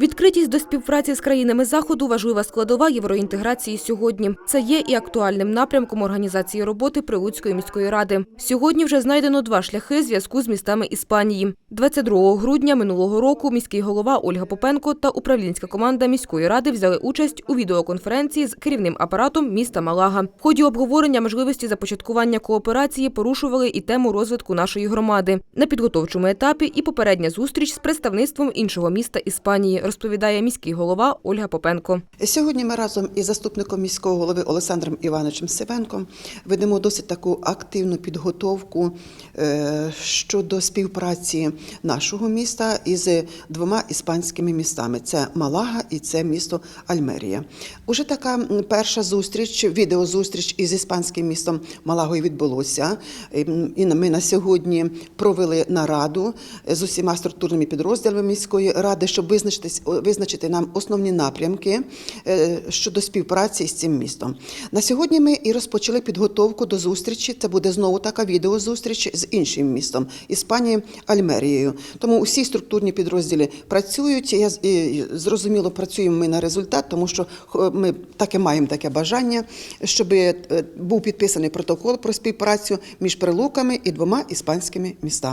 Відкритість до співпраці з країнами заходу важлива складова євроінтеграції сьогодні. Це є і актуальним напрямком організації роботи Прилуцької міської ради. Сьогодні вже знайдено два шляхи зв'язку з містами Іспанії. 22 грудня минулого року міський голова Ольга Попенко та управлінська команда міської ради взяли участь у відеоконференції з керівним апаратом міста Малага. В ході обговорення можливості започаткування кооперації порушували і тему розвитку нашої громади. На підготовчому етапі і попередня зустріч з представництвом іншого міста Іспанії, розповідає міський голова Ольга Попенко. Сьогодні ми разом із заступником міського голови Олександром Івановичем Сивенком ведемо досить таку активну підготовку е, щодо співпраці нашого міста із двома іспанськими містами: це Малага і це місто Альмерія. Уже така перша зустріч, відеозустріч із іспанським містом Малагою відбулося. І ми на сьогодні провели нараду з усіма структурними підрозділами міської ради, щоб визначитись визначити нам основні напрямки е, щодо співпраці з цим містом. На сьогодні ми і розпочали підготовку до зустрічі. Це буде знову така відеозустріч з іншим містом Іспанії Альмерією. Тому усі структурні підрозділи працюють. Я зрозуміло працюємо ми на результат, тому що х- ми таке маємо таке бажання, щоб е, був підписаний протокол про співпрацю між прилуками і двома іспанськими містами.